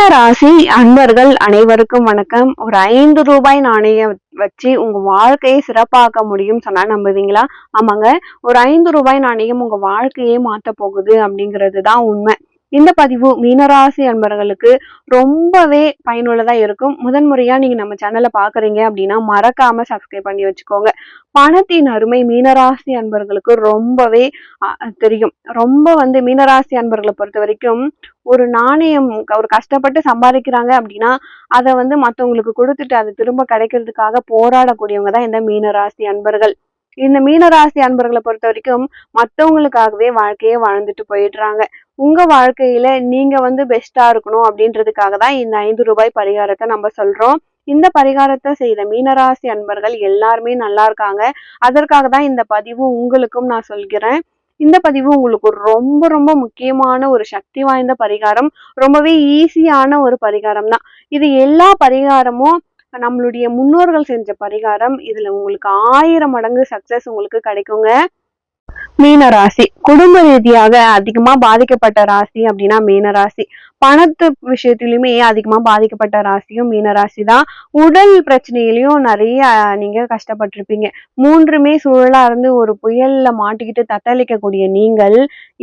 மீன ராசி அன்பர்கள் அனைவருக்கும் வணக்கம். ஒரு ஐந்து ரூபாய் நாணயம் வச்சு உங்க வாழ்க்கையை சிறப்பாக்க முடியும் சொன்னா நம்புவீங்களா? ஆமாங்க. ஒரு ஐந்து ரூபாய் நாணயம் உங்க வாழ்க்கையே மாத்த போகுது அப்படிங்கிறது தான் உண்மை. இந்த பதிவு மீனராசி அன்பர்களுக்கு ரொம்பவே பயனுள்ளதா இருக்கும். முதன்முறையா நீங்க நம்ம சேனலை பாக்குறீங்க அப்படின்னா மறக்காம சப்ஸ்கிரைப் பண்ணி வச்சுக்கோங்க. பணத்தின் அருமை மீனராசி அன்பர்களுக்கு ரொம்பவே தெரியும். ரொம்ப வந்து மீனராசி அன்பர்களை பொறுத்த வரைக்கும் ஒரு நாணயம் ஒரு கஷ்டப்பட்டு சம்பாதிக்கிறாங்க அப்படின்னா அதை வந்து மத்தவங்களுக்கு கொடுத்துட்டு அது திரும்ப கிடைக்கிறதுக்காக போராடக்கூடியவங்க தான் இந்த மீனராசி அன்பர்கள். இந்த மீனராசி அன்பர்களை பொறுத்த வரைக்கும் மற்றவங்களுக்காகவே வாழ்க்கையே வாழ்ந்துட்டு போயிடுறாங்க. உங்க வாழ்க்கையில நீங்க வந்து பெஸ்டா இருக்கணும் அப்படின்றதுக்காக தான் இந்த ஐந்து ரூபாய் பரிகாரத்தை நம்ம சொல்றோம். இந்த பரிகாரத்தை செய்த மீனராசி அன்பர்கள் எல்லாருமே நல்லா இருக்காங்க. அதற்காக தான் இந்த பதிவு உங்களுக்கும் நான் சொல்கிறேன். இந்த பதிவு உங்களுக்கு ரொம்ப ரொம்ப முக்கியமான ஒரு சக்தி வாய்ந்த பரிகாரம். ரொம்பவே ஈஸியான ஒரு பரிகாரம் தான். இது எல்லா பரிகாரமும் நம்மளுடைய முன்னோர்கள் செஞ்ச பரிகாரம். இதுல உங்களுக்கு ஆயிரம் மடங்கு சக்சஸ் உங்களுக்கு கிடைக்குங்க. மீன ராசி. குடும்ப ரீதியாக அதிகமா பாதிக்கப்பட்ட ராசி அப்படின்னா மீன ராசி. பணத்து விஷயத்திலுமே அதிகமா பாதிக்கப்பட்ட ராசியும் மீன ராசி தான். உடல் பிரச்சனையிலயும் நிறைய நீங்க கஷ்டப்பட்டிருப்பீங்க. மூன்றுமே சூழலா இருந்து ஒரு புயல்ல மாட்டிக்கிட்டு தத்தளிக்கக்கூடிய நீங்கள்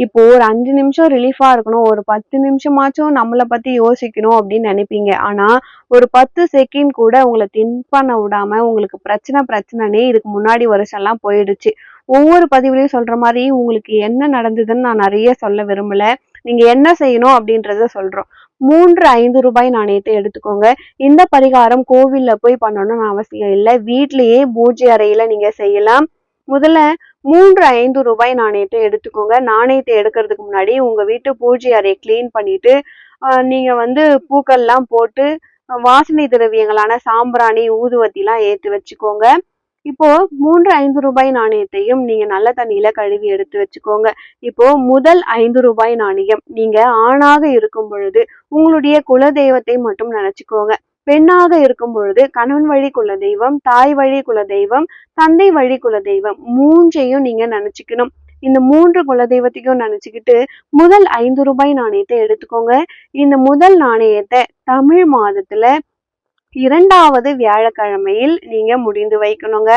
இப்போ ஒரு அஞ்சு நிமிஷம் ரிலீஃபா இருக்கணும். ஒரு பத்து நிமிஷமாச்சும் நம்மளை பத்தி யோசிக்கணும் அப்படின்னு நினைப்பீங்க. ஆனா ஒரு பத்து செகண்ட் கூட உங்களை திங்க் பண்ண விடாம உங்களுக்கு பிரச்சனை பிரச்சனைனே இதுக்கு முன்னாடி வருஷம்லாம் போயிடுச்சு. ஒவ்வொரு பதிவுலையும் சொல்ற மாதிரி உங்களுக்கு என்ன நடந்ததுன்னு நான் நிறைய சொல்ல விரும்பல. நீங்க என்ன செய்யணும் அப்படின்றத சொல்றோம். மூன்று ஐந்து ரூபாய் நாணயத்தை எடுத்துக்கோங்க. இந்த பரிகாரம் கோவில்ல போய் பண்ணணும்னு அவசியம் இல்லை. வீட்லயே பூஜை அறையில நீங்க செய்யலாம். முதல்ல மூன்று ஐந்து ரூபாய் நாணயத்தை எடுத்துக்கோங்க. நாணயத்தை எடுக்கிறதுக்கு முன்னாடி உங்க வீட்டு பூஜை அறையை க்ளீன் பண்ணிட்டு நீங்க வந்து பூக்கள்லாம் போட்டு வாசனை திரவியங்களான சாம்பிராணி ஊதுவத்திலாம் ஏத்தி வச்சுக்கோங்க. இப்போ மூன்று ஐந்து ரூபாய் நாணயத்தையும் நீங்க நல்ல தண்ணியில கழுவி எடுத்து வச்சுக்கோங்க. இப்போ முதல் ஐந்து ரூபாய் நாணயம் நீங்க ஆணாக இருக்கும் பொழுது உங்களுடைய குல தெய்வத்தை மட்டும் நினைச்சுக்கோங்க. பெண்ணாக இருக்கும் பொழுது கணவன் வழி குல தெய்வம் தாய் வழி குல தெய்வம் தந்தை வழி குல தெய்வம் மூன்றையும் நீங்க நினைச்சுக்கணும். இந்த மூன்று குல தெய்வத்தையும் நினைச்சுக்கிட்டு முதல் ஐந்து ரூபாய் நாணயத்தை எடுத்துக்கோங்க. இந்த முதல் நாணயத்தை தமிழ் மாதத்துல இரண்டாவது வியாழக்கிழமையில் நீங்க முடிந்து வைக்கணுங்க.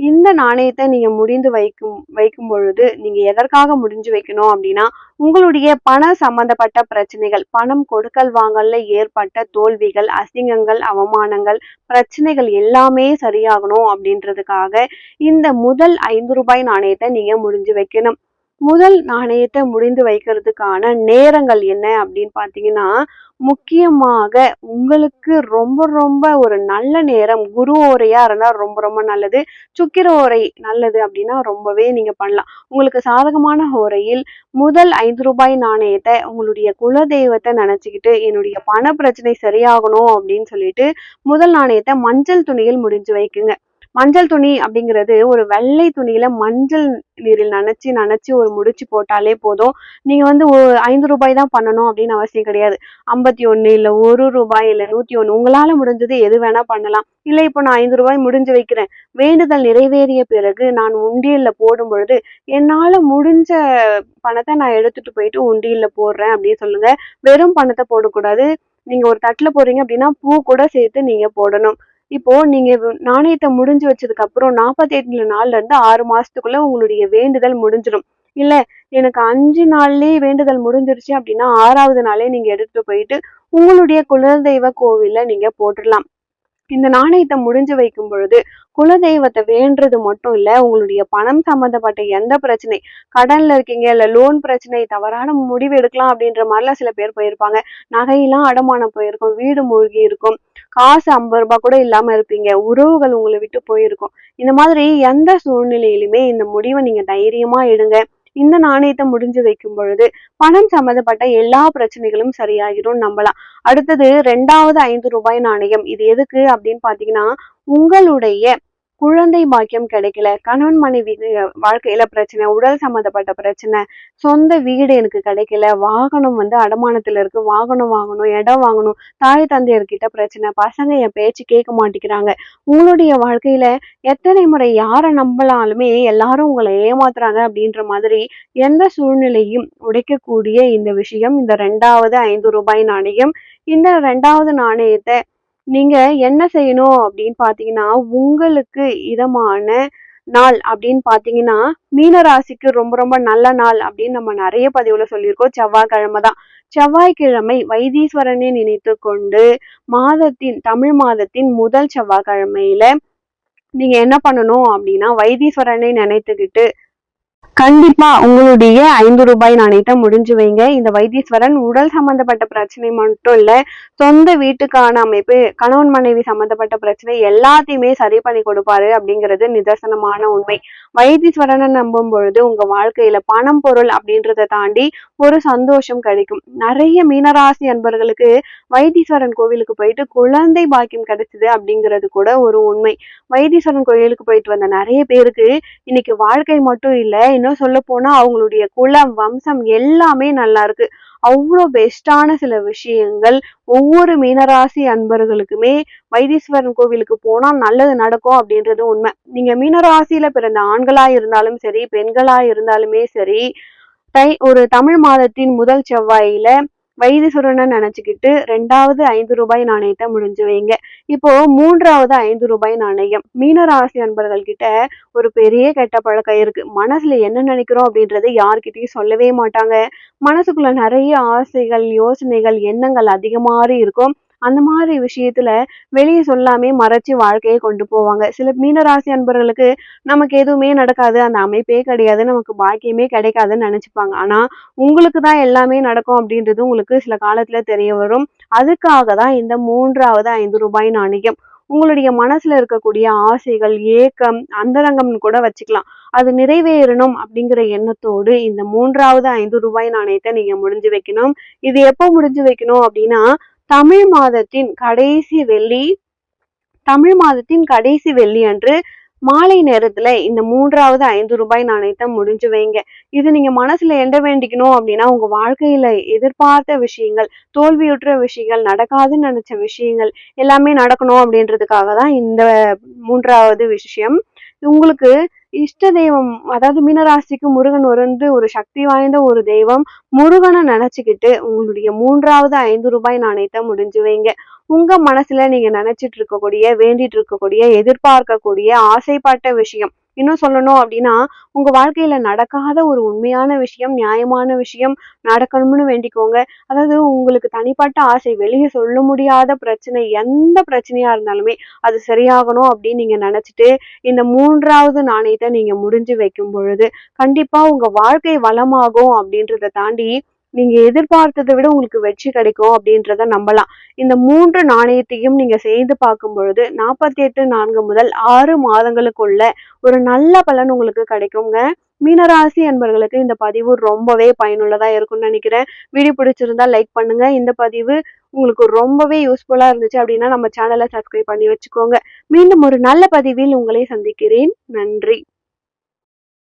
இந்த நாணயத்தை நீங்க முடிந்து வைக்கும் வைக்கும் பொழுது நீங்க எதற்காக முடிஞ்சு வைக்கணும் அப்படின்னா உங்களுடைய பண சம்பந்தப்பட்ட பிரச்சனைகள் பணம் கொடுக்கல் வாங்கல்ல ஏற்பட்ட தோல்விகள் அசிங்கங்கள் அவமானங்கள் பிரச்சனைகள் எல்லாமே சரியாகணும் அப்படின்றதுக்காக இந்த முதல் ஐந்து ரூபாய் நாணயத்தை நீங்க முடிஞ்சு வைக்கணும். முதல் நாணயத்தை முடிந்து வைக்கிறதுக்கான நேரங்கள் என்ன அப்படின்னு பார்த்தீங்கன்னா முக்கியமாக உங்களுக்கு ரொம்ப ரொம்ப ஒரு நல்ல நேரம் குரு ஓரையா இருந்தால் ரொம்ப ரொம்ப நல்லது சுக்கிர ஓரை நல்லது அப்படின்னா ரொம்பவே நீங்க பண்ணலாம். உங்களுக்கு சாதகமான ஓரையில் முதல் ஐந்து ரூபாய் நாணயத்தை உங்களுடைய குல தெய்வத்தை நினைச்சுக்கிட்டு என்னுடைய பண பிரச்சனை சரியாகணும் அப்படின்னு சொல்லிட்டு முதல் நாணயத்தை மஞ்சள் துணியில் முடிஞ்சு வைக்குங்க. மஞ்சள் துணி அப்படிங்கிறது ஒரு வெள்ளை துணியில மஞ்சள் நீரில் நனைச்சு நனைச்சு ஒரு முடிச்சு போட்டாலே போதும். நீங்க வந்து ஒரு ஐந்து ரூபாய் தான் பண்ணணும் அப்படின்னு அவசியம் கிடையாது. ஐம்பத்தி ஒன்னு இல்ல ஒரு ரூபாய் இல்ல நூத்தி ஒன்னு உங்களால முடிஞ்சது எது வேணா பண்ணலாம். இல்ல இப்போ நான் ஐந்து ரூபாய் முடிஞ்சு வைக்கிறேன். வேண்டுதல் நிறைவேறிய பிறகு நான் உண்டியல்ல போடும் பொழுது என்னால முடிஞ்ச பணத்தை நான் எடுத்துட்டு போயிட்டு உண்டியல்ல போடுறேன் அப்படின்னு சொல்லுங்க. வெறும் பணத்தை போடக்கூடாது. நீங்க ஒரு தட்டுல போடுறீங்க அப்படின்னா பூ கூட சேர்த்து நீங்க போடணும். இப்போ நீங்க நாணயத்தை முடிஞ்சு வச்சதுக்கு அப்புறம் நாற்பத்தி எட்டு நாள்ல இருந்து ஆறு மாசத்துக்குள்ள உங்களுடைய வேண்டுதல் முடிஞ்சிடும். இல்ல எனக்கு அஞ்சு நாள்லயே வேண்டுதல் முடிஞ்சிருச்சு அப்படின்னா ஆறாவது நாளே நீங்க எடுத்துட்டு போயிட்டு உங்களுடைய குலதெய்வ கோவில்ல நீங்க போட்டுடலாம். இந்த நாணயத்தை முடிஞ்சு வைக்கும் பொழுது குலதெய்வத்தை வேண்டது மட்டும் இல்ல உங்களுடைய பணம் சம்பந்தப்பட்ட எந்த பிரச்சனை கடன்ல இருக்கீங்க இல்ல லோன் பிரச்சனை தவறான முடிவு எடுக்கலாம் அப்படின்ற மாதிரிலாம் சில பேர் போயிருப்பாங்க. நகையெல்லாம் அடமானம் போயிருக்கும் வீடு மூழ்கி இருக்கும் காசு ஐம்பது ரூபாய் கூட இல்லாம இருப்பீங்க. உறவுகள் உங்களை விட்டு போயிருக்கும். இந்த மாதிரி எந்த சூழ்நிலையிலுமே இந்த முடிவை நீங்க தைரியமா எடுங்க. இந்த நாணயத்தை முடிஞ்சு வைக்கும் பொழுது பணம் சம்மந்தப்பட்ட எல்லா பிரச்சனைகளும் சரியாகிடும் நம்பலாம். அடுத்தது ரெண்டாவது ஐந்து ரூபாய் நாணயம். இது எதுக்கு அப்படின்னு பாத்தீங்கன்னா உங்களுடைய குழந்தை பாக்கியம் கிடைக்கல கணவன் மனைவி வாழ்க்கையில பிரச்சனை உடல் சம்மந்தப்பட்ட பிரச்சனை சொந்த வீடு எனக்கு கிடைக்கல வாகனம் வந்து அடமானத்துல இருக்கு வாகனம் வாங்கணும் இடம் வாங்கணும் தாய் தந்தையர்கிட்ட பிரச்சனை பசங்க என் பேச்சு கேட்க மாட்டேங்கிறாங்க. உங்களுடைய வாழ்க்கையில எத்தனை முறை யாரை நம்பலாலுமே எல்லாரும் உங்களை ஏமாத்துறாங்க அப்படின்ற மாதிரி எந்த சூழ்நிலையும் உடைக்கக்கூடிய இந்த விஷயம் இந்த ரெண்டாவது ஐந்து ரூபாய் நாணயம் இந்த ரெண்டாவது நாணயத்தை நீங்க என்ன செய்யணும் அப்படின்னு பாத்தீங்கன்னா உங்களுக்கு இதமான நாள் அப்படின்னு பாத்தீங்கன்னா மீனராசிக்கு ரொம்ப ரொம்ப நல்ல நாள் அப்படின்னு நம்ம நிறைய பதிவுல சொல்லியிருக்கோம். செவ்வாய்க்கிழமை தான். செவ்வாய்க்கிழமை வைத்தீஸ்வரனை நினைத்து கொண்டு மாதத்தின் தமிழ் மாதத்தின் முதல் செவ்வாய்க்கிழமையில நீங்க என்ன பண்ணணும் அப்படின்னா வைத்தீஸ்வரனை நினைத்துக்கிட்டு கண்டிப்பா உங்களுடைய ஐந்து ரூபாய் நாணயத்தை முடிஞ்சு வைங்க. இந்த வைத்தீஸ்வரன் உடல் சம்பந்தப்பட்ட பிரச்சனை மட்டும் இல்ல சொந்த வீட்டுக்கான அமைப்பு கணவன் மனைவி சம்பந்தப்பட்ட பிரச்சனை எல்லாத்தையுமே சரி பண்ணி கொடுப்பாரு அப்படிங்கிறது நிதர்சனமான உண்மை. வைத்தீஸ்வரனை நம்பும் பொழுது உங்க வாழ்க்கையில பணம் பொருள் அப்படின்றத தாண்டி ஒரு சந்தோஷம் கிடைக்கும். நிறைய மீனராசி அன்பர்களுக்கு வைத்தீஸ்வரன் கோவிலுக்கு போயிட்டு குழந்தை பாக்கியம் கிடைச்சது அப்படிங்கிறது கூட ஒரு உண்மை. வைத்தீஸ்வரன் கோயிலுக்கு போயிட்டு வந்த நிறைய பேருக்கு இன்னைக்கு வாழ்க்கை மட்டும் இல்லை இன்னும் சொல்ல போனா அவங்களுடைய குலம் வம்சம் எல்லாமே நல்லா இருக்கு. அவ்வளோ பெஸ்டான சில விஷயங்கள் ஒவ்வொரு மீனராசி அன்பர்களுக்குமே வைத்தீஸ்வரன் கோவிலுக்கு போனால் நல்லது நடக்கும் அப்படின்றது உண்மை. நீங்கள் மீனராசியில பிறந்த ஆண்களா இருந்தாலும் சரி பெண்களா இருந்தாலுமே சரி தை ஒரு தமிழ் மாதத்தின் முதல் செவ்வாயில வைத்தீஸ்வரனை நினைச்சுக்கிட்டு ரெண்டாவது ஐந்து ரூபாய் நாணயத்தை முடிஞ்சு வைங்க. இப்போ மூன்றாவது ஐந்து ரூபாய் நாணயம். மீனராசி அன்பர்கள் கிட்ட ஒரு பெரிய கெட்ட பழக்கம் இருக்கு. மனசுல என்ன நினைக்கிறோம் அப்படின்றத யார்கிட்டயும் சொல்லவே மாட்டாங்க. மனசுக்குள்ள நிறைய ஆசைகள் யோசனைகள் எண்ணங்கள் அதிகமாரி இருக்கும். அந்த மாதிரி விஷயத்துல வெளியே சொல்லாமே மறைச்சு வாழ்க்கையை கொண்டு போவாங்க. சில மீனராசி அன்பர்களுக்கு நமக்கு எதுவுமே நடக்காது. அந்த அமைப்பே கிடையாது. நமக்கு பாக்கியமே கிடைக்காதுன்னு நினைச்சுப்பாங்க. ஆனா உங்களுக்கு தான் எல்லாமே நடக்கும் அப்படின்றது உங்களுக்கு சில காலத்துல தெரிய வரும். அதுக்காக தான் இந்த மூன்றாவது ஐந்து ரூபாய் நாணயம். உங்களுடைய மனசுல இருக்கக்கூடிய ஆசைகள் ஏக்கம் அந்தரங்கம்னு கூட வச்சுக்கலாம். அது நிறைவேறணும் அப்படிங்கிற எண்ணத்தோடு இந்த மூன்றாவது ஐந்து ரூபாய் நாணயத்தை நீங்க முடிஞ்சு வைக்கணும். இது எப்போ முடிஞ்சு வைக்கணும் அப்படின்னா தமிழ் மாதத்தின் கடைசி வெள்ளி தமிழ் மாதத்தின் கடைசி வெள்ளி அன்று மாலை நேரத்துல இந்த மூன்றாவது ஐந்து ரூபாய் நாணயத்தை முடிஞ்சு வைங்க. இது நீங்க மனசுல என்ன வேண்டிக்கணும் அப்படின்னா உங்க வாழ்க்கையில எதிர்பார்த்த விஷயங்கள் தோல்வியுற்ற விஷயங்கள் நடக்காதுன்னு நினைச்ச விஷயங்கள் எல்லாமே நடக்கணும் அப்படின்றதுக்காக தான் இந்த மூன்றாவது விஷயம். உங்களுக்கு இஷ்ட தெய்வம் அதாவது மீனராசிக்கு முருகன் வந்து ஒரு சக்தி வாய்ந்த ஒரு தெய்வம் முருகனை நினைச்சுக்கிட்டு உங்களுடைய மூன்றாவது ஐந்து ரூபாய் நாணயத்தை முடிஞ்சு வைங்க. உங்க மனசுல நீங்க நினைச்சிட்டு இருக்கக்கூடிய வேண்டிட்டு இருக்கக்கூடிய எதிர்பார்க்கக்கூடிய ஆசைப்பட்ட விஷயம் இன்னும் சொல்லணும் அப்படின்னா உங்க வாழ்க்கையில நடக்காத ஒரு உண்மையான விஷயம் நியாயமான விஷயம் நடக்கணும்னு வேண்டிக்கோங்க. அதாவது உங்களுக்கு தனிப்பட்ட ஆசை வெளியே சொல்ல முடியாத பிரச்சனை எந்த பிரச்சனையா இருந்தாலுமே அது சரியாகணும் அப்படின்னு நீங்க நினைச்சிட்டு இந்த மூன்றாவது நாணயத்தை நீங்க முடிஞ்சு வைக்கும் பொழுது கண்டிப்பா உங்க வாழ்க்கை வளமாகும் அப்படின்றத தாண்டி நீங்க எதிர்பார்த்ததை விட உங்களுக்கு வெற்றி கிடைக்கும் அப்படின்றத நம்பலாம். இந்த மூன்று நாணயத்தையும் நீங்க செய்து பார்க்கும் பொழுது நாற்பத்தி எட்டு நான்கு முதல் ஆறு மாதங்களுக்குள்ள ஒரு நல்ல பலன் உங்களுக்கு கிடைக்குங்க. மீனராசி என்பவர்களுக்கு இந்த பதிவு ரொம்பவே பயனுள்ளதா இருக்கும்னு நினைக்கிறேன். வீடியோ பிடிச்சிருந்தா லைக் பண்ணுங்க. இந்த பதிவு உங்களுக்கு ரொம்பவே யூஸ்ஃபுல்லா இருந்துச்சு அப்படின்னா நம்ம சேனலை சப்ஸ்கிரைப் பண்ணி வச்சுக்கோங்க. மீண்டும் ஒரு நல்ல பதிவில் உங்களை சந்திக்கிறேன். நன்றி.